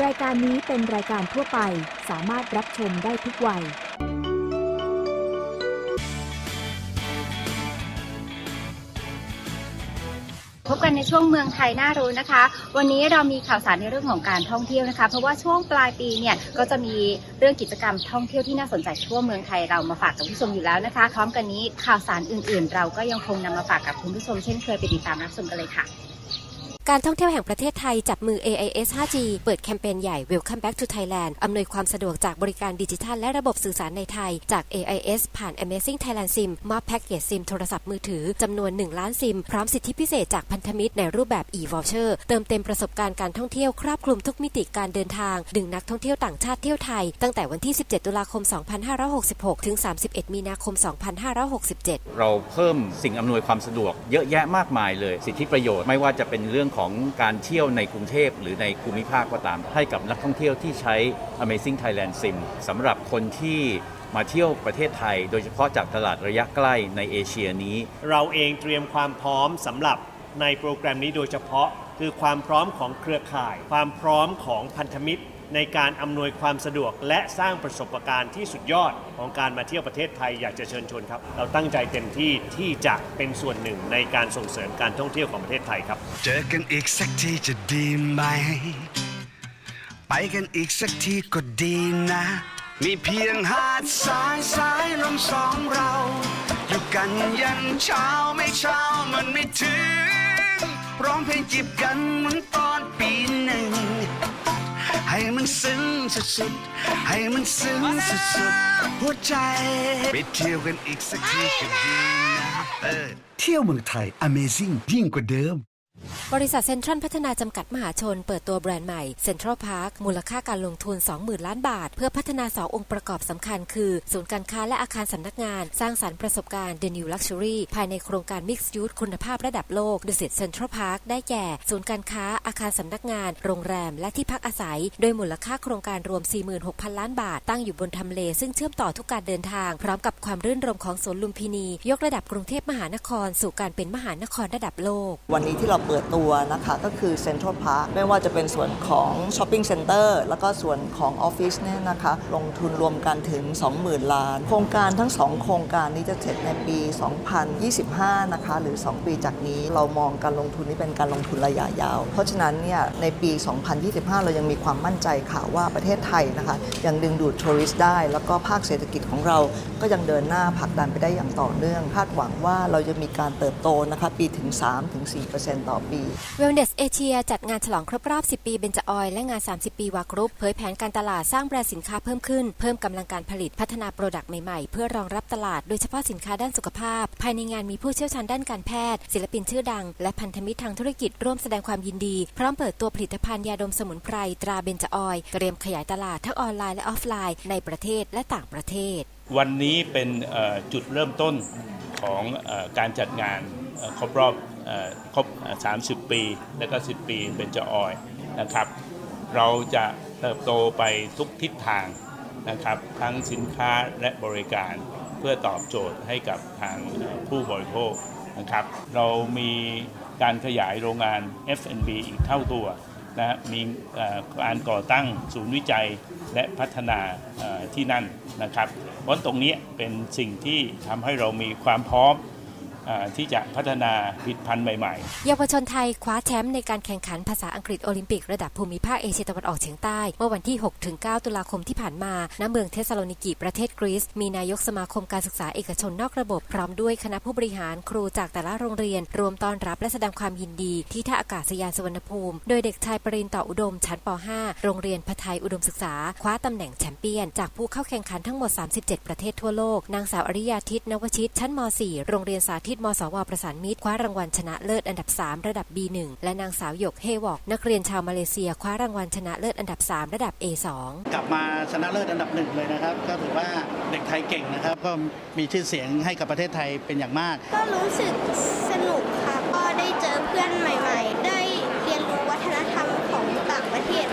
รายการนี้เป็นรายการทั่วไปสามารถรับชมได้ทุกวัย พบกันในช่วงเมืองไทยน่ารู้นะคะ วันนี้เรามีข่าวสารในเรื่องของการท่องเที่ยวนะคะ เพราะว่าช่วงปลายปีเนี่ยก็จะมีเรื่องกิจกรรมท่องเที่ยวที่น่าสนใจทั่วเมืองไทยเรามาฝากกับผู้ชมอยู่แล้วนะคะพร้อมกันนี้ข่าวสารอื่นๆ เราก็ยังคงนำมาฝากกับคุณผู้ชมเช่นเคยไปติดตามรับชมกันเลยค่ะ การท่องเที่ยวแห่งประเทศไทยจับมือ AIS 5G เปิดแคมเปญใหญ่ Welcome Back to Thailand อำนวยความสะดวกจากบริการดิจิทัลและระบบสื่อสารในไทย จาก AIS ผ่าน Amazing Thailand SIM มอบแพ็กเกจซิมโทรศัพท์มือถือ จำนวน 1 ล้านซิม พร้อมสิทธิพิเศษจากพันธมิตรในรูปแบบ e-voucher เติมเต็มประสบการณ์การท่องเที่ยวครอบคลุมทุกมิติการเดินทาง ดึงนักท่องเที่ยวต่างชาติเที่ยวไทย ตั้งแต่วันที่ 17 ตุลาคม 2566 ถึง 31 มีนาคม 2567 เราเพิ่มสิ่งอำนวยความสะดวกเยอะแยะมากมายเลยสิทธิประโยชน์ไม่ว่าจะเป็นเรื่องของการเที่ยวในกรุงเทพหรือในภูมิภาคก็ตาม ให้กับนักท่องเที่ยวที่ใช้ Amazing Thailand SIM สำหรับคนที่มาเที่ยวประเทศไทย โดยเฉพาะจากตลาดระยะใกล้ในเอเชียนี้ เราเองเตรียมความพร้อมสำหรับในโปรแกรมนี้โดยเฉพาะ คือความพร้อมของเครือข่าย ความพร้อมของพันธมิตร ในการอำนวยความสะดวก และสร้างประสบการณ์ที่สุดยอดของการมาเที่ยวประเทศไทยอยากจะเชิญชวนครับ เราตั้งใจเต็มที่ที่จะเป็นส่วนหนึ่งในการส่งเสริมการท่องเที่ยวของประเทศไทยครับ เจอกันอีกสักทีจะดีไหม ไปกันอีกสักทีก็ดีนะ มีเพียงหาดสายสายลมสองเรา อยู่กันยันเช้าไม่เช้ามันไม่ถึง ร้องเพลงจีบกันเหมือนตอนปีหนึ่ง ให้มันซึ้งสุดๆให้มันซึ้งสุดๆหัวใจไปเที่ยวกันอีกสักทีก็ดีนะเออเที่ยวเมืองไทย Amazing ยิ่งกว่าเดิม บริษัทเซ็นทรัลพัฒนาจำกัดมหาชน เปิดตัวแบรนด์ใหม่เซ็นทรัลพาร์คมูลค่าการลงทุน 20,000 ล้านบาท เพื่อพัฒนา2องค์ประกอบสำคัญคือ ศูนย์การค้าและอาคารสำนักงาน สร้างสรรค์ประสบการณ์ The New Luxury ภายในโครงการ Mixed Use คุณภาพระดับโลก The Sit Central Park ได้แก่ ศูนย์การค้าอาคารสำนักงาน โรงแรม และที่พักอาศัย โดยมูลค่าโครงการรวม 46,000 ล้านบาท ตั้งอยู่บนทำเล ซึ่งเชื่อมต่อทุกการเดินทาง พร้อมกับความรื่นรมของสวนลุมพินี ยกระดับกรุงเทพมหานคร สู่การเป็นมหานครระดับโลก วันนี้ที่เราเปิดตัวนะคะก็คือเซ็นทรัลพาร์คไม่ว่าจะเป็นส่วนของช้อปปิ้งเซ็นเตอร์แล้วก็ส่วนของออฟฟิศเนี่ยนะคะลงทุนรวมกันถึง 20,000 ล้าน โครงการทั้ง 2 โครงการนี้จะเสร็จในปี 2025 นะคะหรือ 2 ปีจากนี้เรามองการลงทุนนี้เป็นการลงทุนระยะยาว เพราะฉะนั้นเนี่ยในปี 2025 เรายังมีความมั่นใจค่ะว่าประเทศไทยนะคะยังดึงดูดทัวริสต์ได้ แล้วก็ภาคเศรษฐกิจของเราก็ยังเดินหน้าผลักดันไปได้อย่างต่อเนื่อง คาดหวังว่าเราจะมีการเติบโตนะคะปีถึง 3-4%ต่อปี Wellness Asia จัดงานฉลองครบรอบ 10 ปีเบญจออยล์และงาน 30 ปีวากรุ๊ปเผยแผนการตลาดสร้างแบรนด์สินค้าเพิ่มขึ้น เพิ่มกำลังการผลิตพัฒนาโปรดักต์ใหม่ๆ เพื่อรองรับตลาดโดยเฉพาะสินค้าด้านสุขภาพ ภายในงานมีผู้เชี่ยวชาญด้านการแพทย์ ศิลปินชื่อดัง และพันธมิตรทางธุรกิจร่วมแสดงความยินดี พร้อมเปิดตัวผลิตภัณฑ์ยาดมสมุนไพรตราเบญจออยล์เตรียมขยายตลาดทั้งออนไลน์และออฟไลน์ในประเทศและต่างประเทศ วันนี้เป็นเอ่อจุดเริ่มต้นของเออการจัดงานเอ่อ ครบรอบครบ 30 ปี และก็ 10 ปีเป็นจออยนะครับ เราจะเติบโตไปทุกทิศทางนะครับ ทั้งสินค้าและบริการเพื่อตอบโจทย์ให้กับทางผู้บริโภคนะครับ เรามีการขยายโรงงาน F&B อีกเท่าตัวนะมีการก่อตั้งศูนย์วิจัยและพัฒนาที่นั่นนะครับเพราะตรงนี้เป็นสิ่งที่ทำให้เรามีความพร้อม ที่จะพัฒนาผลิตภัณฑ์ใหม่ๆ เยาวชนไทยคว้าแชมป์ในการแข่งขันภาษาอังกฤษโอลิมปิกระดับภูมิภาคเอเชียตะวันออกเฉียงใต้ เมื่อวันที่ 6-9 ตุลาคมที่ผ่านมา ณ เมืองเทสซาโลนิกิประเทศกรีซ มีนายกสมาคมการศึกษาเอกชนนอกระบบ พร้อมด้วยคณะผู้บริหารครูจากแต่ละโรงเรียน รวมต้อนรับและแสดงความยินดี ที่ท่าอากาศยานสุวรรณภูมิ โดยเด็กชายปรินต่ออุดม ชั้นป .5 โรงเรียนพไทยอุดมศึกษา คว้าตำแหน่งแชมเปี้ยน จากผู้เข้าแข่งขันทั้งหมด 37 ประเทศทั่วโลก นางสาวอริยาทิตนวชิต ชั้นม .4 โรงเรียนสาธิตมสวประสานมิตรคว้ารางวัลชนะเลิศอันดับ 3 ระดับ B1 และนางสาวหยกเฮวอก นักเรียนชาวมาเลเซียคว้ารางวัลชนะเลิศอันดับ 3 ระดับ A2 กลับมาชนะเลิศอันดับหนึ่งเลยนะครับ ก็ถือว่าเด็กไทยเก่งนะครับ ก็มีชื่อเสียงให้กับประเทศไทยเป็นอย่างมาก ก็รู้สึกสนุกค่ะก็ได้เจอเพื่อนใหม่ ๆ ได้เรียนรู้วัฒนธรรมของต่างประเทศ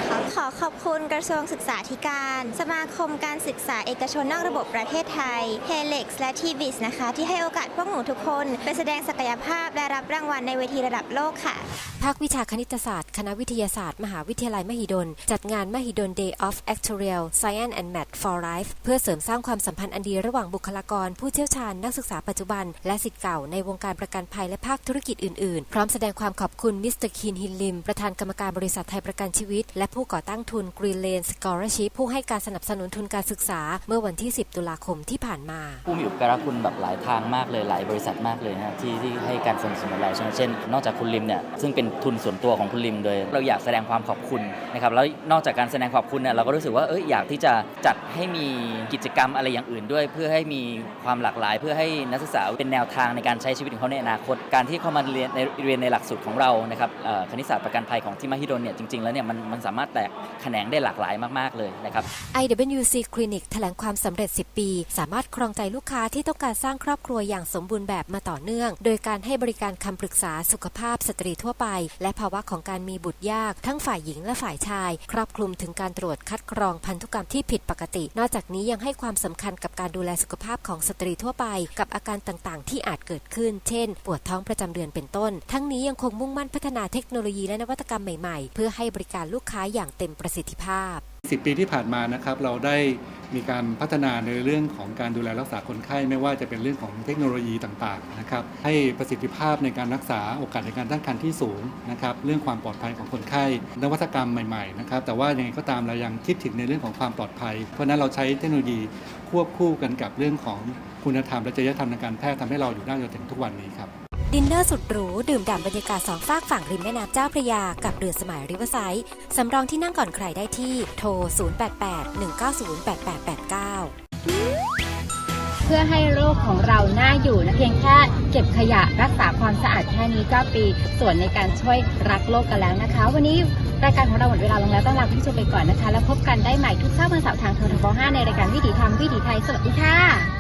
ค ขอบคุณกระทรวงศึกษาธิการ สมาคมการศึกษาเอกชนนอกระบบประเทศไทย h e l e x และ t v i s นะคะ ที่ให้โอกาสพวกหนูทุกคน ไปแสดงศักยภาพและรับรางวัลในเวทีระดับโลกค่ะ ภาควิชาคณิตศาสตร์ คณะวิทยาศาสตร์ มหาวิทยาลัยมหิดล จัดงานมหิดล Day of Actuarial Science and Math for Life เพื่อเสริมสร้างความสัมพันธ์อันดีระหว่างบุคลากร ผู้เชี่ยวชาญนักศึกษาปัจจุบัน และสิทธิ์เก่าในวงการประกันภัยและภาคธุรกิจอื่นๆ พร้อมแสดงความขอบคุณมิสเตอร์คีนฮินลิมประธานกรรมการบริษัทไทยประกันชีวิต และผู้ก่อตั้งทุน Green Lane Scholarship ผู้ให้การสนับสนุนทุนการศึกษา เมื่อวันที่ 10 ตุลาคมที่ผ่านมา ผู้มีอุปการะคุณแบบหลายทางมากเลยหลายบริษัทมากเลยนะที่ที่ให้การสนับสนุนเราเช่นเช่น นอกจากคุณลิมเนี่ยซึ่งเป็นทุนส่วนตัวของคุณลิมโดย เราอยากแสดงความขอบคุณนะครับแล้วนอกจากการแสดงขอบคุณเนี่ยเราก็รู้สึกว่าเอยอยากที่จะจัดให้มีกิจกรรมอะไรอย่างอื่นด้วย เพื่อให้มีความหลากหลาย เพื่อให้นักศึกษาเป็นแนวทางในการใช้ชีวิตของเขาในอนาคตการที่เขามาเรียนในเรียนในหลักสูตรของเรานะครับคณิตศาสตร์ประกันภัยของที่มหิดลเนี่ยจริงๆแล้วเนี่ยมันมันสามารถแตกแขนงได้หลากหลายมากๆเลยนะครับ IWC Clinic แถลงความสำเร็จ 10 ปี สามารถครองใจลูกค้าที่ต้องการสร้างครอบครัวอย่างสมบูรณ์แบบมาต่อเนื่อง โดยการให้บริการคำปรึกษาสุขภาพสตรีทั่วไป และภาวะของการมีบุตรยาก ทั้งฝ่ายหญิงและฝ่ายชาย ครอบคลุมถึงการตรวจคัดกรองพันธุกรรมที่ผิดปกติ นอกจากนี้ยังให้ความสำคัญกับการดูแลสุขภาพของสตรีทั่วไป กับอาการต่างๆ ที่อาจเกิดขึ้น เช่น ปวดท้องประจำเดือนเป็นต้น ทั้งนี้ยังคงมุ่งมั่นพัฒนาเทคโนโลยีและนวัตกรรมใหม่ๆ เพื่อให้บริการลูกค้าอย่างเต็มประสิทธิภาพ 10 ปีที่ผ่านมานะครับเราได้มีการพัฒนาในเรื่องของการดูแลรักษาคนไข้ ไม่ว่าจะเป็นเรื่องของเทคโนโลยีต่างๆนะครับให้ประสิทธิภาพในการรักษาโอกาสในการตั้งครรภ์ที่สูงนะครับเรื่องความปลอดภัยของคนไข้ นวัตกรรมใหม่ๆนะครับแต่ว่ายังไงก็ตามเรายังคิดถึงในเรื่องของความปลอดภัย เพราะนั้นเราใช้เทคโนโลยีควบคู่กันกับเรื่องของคุณธรรมและจริยธรรมทางการแพทย์ทำให้เราอยู่ได้จนถึงทุกวันนี้ครับ ดินเนอร์สุดหรู ดื่มด่ำบรรยากาศสองฝากฝั่งริมแม่น้ำเจ้าพระยา กับเรือสมัยริเวอร์ไซด์สำรองที่นั่งก่อนใครได้ที่โทร 0881908889 เพื่อให้โลกของเราน่าอยู่นะเพียงแค่เก็บขยะรักษาความสะอาดแค่นี้ก็ปีส่วนในการช่วยรักโลกกันแล้วนะคะ วันนี้รายการของเราหมดเวลาลงแล้วต้องลาคุณผู้ชมไปก่อนนะคะ แล้วพบกันได้ใหม่ทุกเช้าวันเสาร์ทางโทรทบ5ในรายการวิถีธรรมวิถีไทยสวัสดีค่ะ